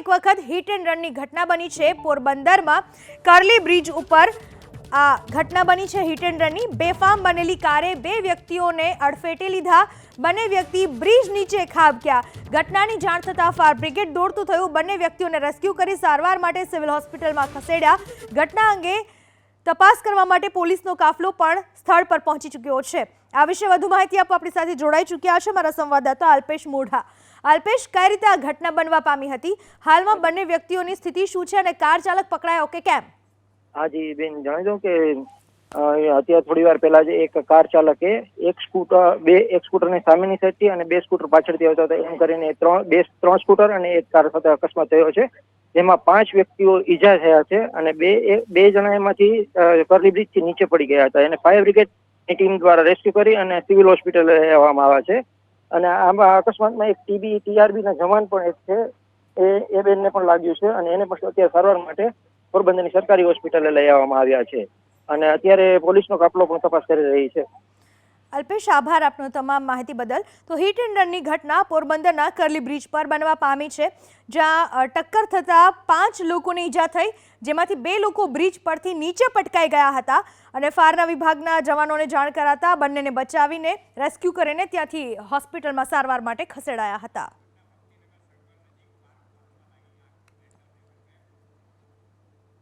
એક વખત hit and રનની ઘટના બની છે પોરબંદરમાં. કરલી બ્રિજ ઉપર આ ઘટના બની છે હિટ એન્ડ રનની બેફામ બનેલી કારે બે વ્યક્તિઓને અડફેટે લીધા. બંને વ્યક્તિ બ્રિજ નીચે ખાબક્યા ઘટનાની જાણ થતાં ફાયર બ્રિગેડ દોડતું થયું. બંને વ્યક્તિઓને રેસ્ક્યુ કરી સારવાર માટે સિવિલ હોસ્પિટલમાં ખસેડ્યા. ઘટના અંગે તપાસ કરવા માટે પોલીસનો કાફલો પણ સ્થળ પર પહોંચી ચૂક્યો છે. આ વિશે વધુ માહિતી આપવા આપણી સાથે જોડાઈ ચૂક્યા છે મારા સંવાદદાતા અલ્પેશ મોઢા. અલ્પેશ, કઈ રીતે આ ઘટના બનવા પામી હતી? હાલમાં બંને વ્યક્તિઓની સ્થિતિ શું છે અને કાર ચાલક પકડાયો કે કેમ? હાજી બેન, જણાવી દઉં કે અત્યારે થોડી વાર પહેલા જ એક કાર ચાલકે એક સ્કૂટર, બે, એક સ્કૂટરની સામેની સાઈડથી અને બે સ્કૂટર પાછળથી આવતા હતા. એમ કરીને ત્રણ, બે, ત્રણ સ્કૂટર અને એક કાર સાથે અકસ્માત થયો છે. જેમાં પાંચ વ્યક્તિઓ ઈજા થયા છે અને બે બે જણા એમાંથી કરલી બ્રિજથી નીચે પડી ગયા હતા. એને ફાયર બ્રિગેડની ટીમ દ્વારા રેસ્ક્યુ કરી અને સિવિલ હોસ્પિટલ લેવામાં આવ્યા છે. અને આમાં અકસ્માતમાં એક ટીબી, ટીઆરબીના જવાન પણ એક છે. એ એ બેનને પણ લાગ્યું છે અને એને પણ અત્યારે સારવાર માટે પોરબંદરની સરકારી હોસ્પિટલે લઈ આવવામાં આવ્યા છે. અને અત્યારે પોલીસનો કાફલો પણ તપાસ કરી રહી છે. અલ્પેશ, આભાર આપનો તમામ માહિતી બદલ. તો હિટ એન્ડ રનની ઘટના પોરબંદરના કરલી બ્રિજ પર બનવા પામી છે, જ્યાં ટક્કર થતાં પાંચ લોકોને ઈજા થઈ, જેમાંથી બે લોકો બ્રિજ પરથી નીચે પટકાઈ ગયા હતા અને ફાયરના વિભાગના જવાનોને જાણ કરાતા બંનેને બચાવીને રેસ્ક્યુ કરીને ત્યાંથી હોસ્પિટલમાં સારવાર માટે ખસેડાયા હતા.